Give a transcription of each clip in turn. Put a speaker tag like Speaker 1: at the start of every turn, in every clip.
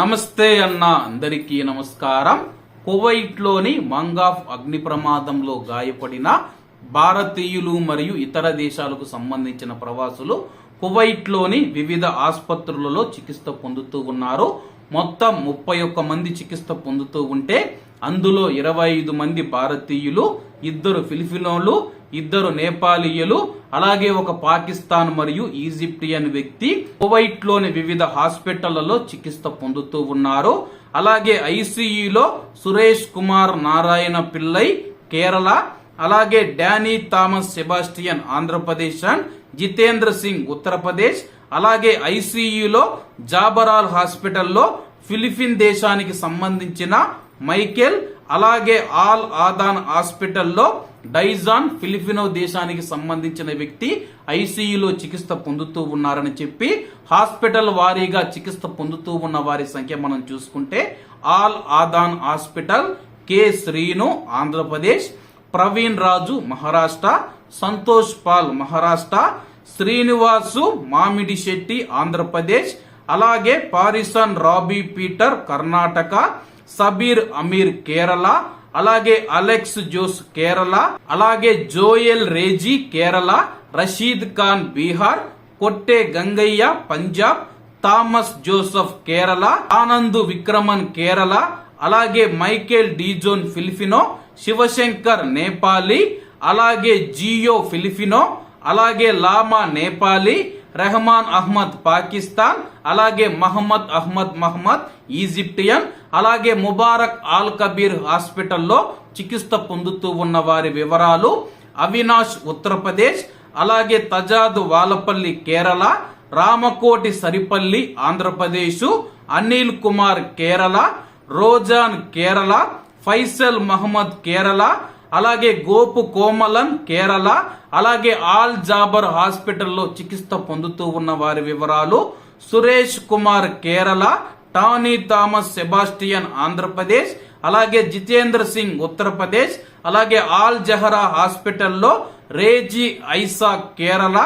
Speaker 1: నమస్తే అన్న అందరికీ నమస్కారం. కువైట్లోని మంగాఫ్ అగ్ని ప్రమాదంలో గాయపడిన భారతీయులు మరియు ఇతర దేశాలకు సంబంధించిన ప్రవాసులు కువైట్లోని వివిధ ఆసుపత్రులలో చికిత్స పొందుతూ ఉన్నారు. మొత్తం ముప్పై ఒక్క మంది చికిత్స పొందుతూ ఉంటే అందులో ఇరవై ఐదు మంది భారతీయులు ఇద్దరు ఫిలిపినోలు ఇద్దరు నేపాలీయులు అలాగే ఒక పాకిస్తాన్ మరియు ఈజిప్టియన్ వ్యక్తి కువైట్లోని వివిధ హాస్పిటళ్ళలో చికిత్స పొందుతూ ఉన్నారు. అలాగే ఐసీయూలో సురేష్ కుమార్ నారాయణ పిల్లై కేరళ అలాగే Danny Thomas Sebastian Andhra Pradesh and Jitendra Singh Uttar Pradesh. అలాగే ఐసీయూలో జాబరాల్ హాస్పిటల్లో ఫిలిపిన్ దేశానికి సంబంధించిన మైకేల్ అలాగే ఆల్ ఆదాన్ హాస్పిటల్లో డైజాన్ ఫిలిపినో దేశానికి సంబంధించిన వ్యక్తి ఐసీయూలో చికిత్స పొందుతూ ఉన్నారని చెప్పి హాస్పిటల్ వారీగా చికిత్స పొందుతూ ఉన్న వారి సంఖ్య మనం చూసుకుంటే Al Adan hospital K Srinu Andhra Pradesh. Praveen Raju Maharashtra Santosh Paul Maharashtra Srinivasu Mamidi Shetty Andhra Pradesh అలాగే పారిసన్ రాబీ పీటర్ కర్ణాటక సబీర్ అమీర్ కేరళ అలాగే అలెక్స్ జోస్ కేరళ అలాగే జోయల్ రేజీ కేరళ రషీద్ ఖాన్ బీహార్ కొట్టే గంగయ్య పంజాబ్ థామస్ జోసఫ్ కేరళ ఆనంద్ విక్రమన్ కేరళ అలాగే మైకేల్ డీజోన్ ఫిలిఫినో శివశంకర్ నేపాలి అలాగే జియో ఫిలిపినో అలాగే లామా నేపాలి రెహమాన్ అహ్మద్ పాకిస్తాన్ అలాగే మహమ్మద్ అహ్మద్ మహమ్మద్ ఈజిప్టియన్ అలాగే ముబారక్ ఆల్ కబీర్ హాస్పిటల్లో చికిత్స పొందుతూ ఉన్న వారి వివరాలు అవినాష్ ఉత్తరప్రదేశ్ అలాగే తజాద్ వాలపల్లి కేరళ రామకోటి సరిపల్లి ఆంధ్రప్రదేశ్ అనిల్ కుమార్ కేరళ రోజాన్ కేరళ ఫైసల్ మహమ్మద్ కేరళ అలాగే గోపు కోమలన్ కేరళ అలాగే ఆల్ జాబర్ హాస్పిటల్లో చికిత్స పొందుతూ ఉన్న వారి వివరాలు Suresh Kumar Kerala Tony Thomas Sebastian Andhra Pradesh అలాగే జితేంద్ర సింగ్ ఉత్తరప్రదేశ్ అలాగే ఆల్ జహరా హాస్పిటల్లో రేజీ ఐసా కేరళ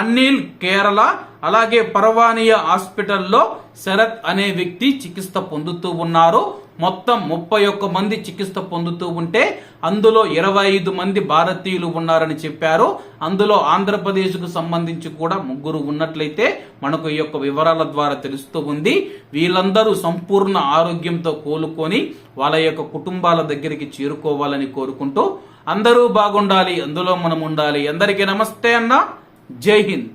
Speaker 1: అనిల్ కేరళ అలాగే పర్వానియా హాస్పిటల్లో శరత్ అనే వ్యక్తి చికిత్స పొందుతూ ఉన్నారు. మొత్తం ముప్పై ఒక్క మంది చికిత్స పొందుతూ ఉంటే అందులో ఇరవై ఐదు మంది భారతీయులు ఉన్నారని చెప్పారు. అందులో ఆంధ్రప్రదేశ్కు సంబంధించి కూడా ముగ్గురు ఉన్నట్లయితే మనకు ఈ యొక్క వివరాల ద్వారా తెలుస్తూ ఉంది. వీళ్ళందరూ సంపూర్ణ ఆరోగ్యంతో కోలుకొని వాళ్ళ యొక్క కుటుంబాల దగ్గరికి చేరుకోవాలని కోరుకుంటూ అందరూ బాగుండాలి అందులో మనం ఉండాలి. అందరికీ నమస్తే అన్నా. जय हिंद।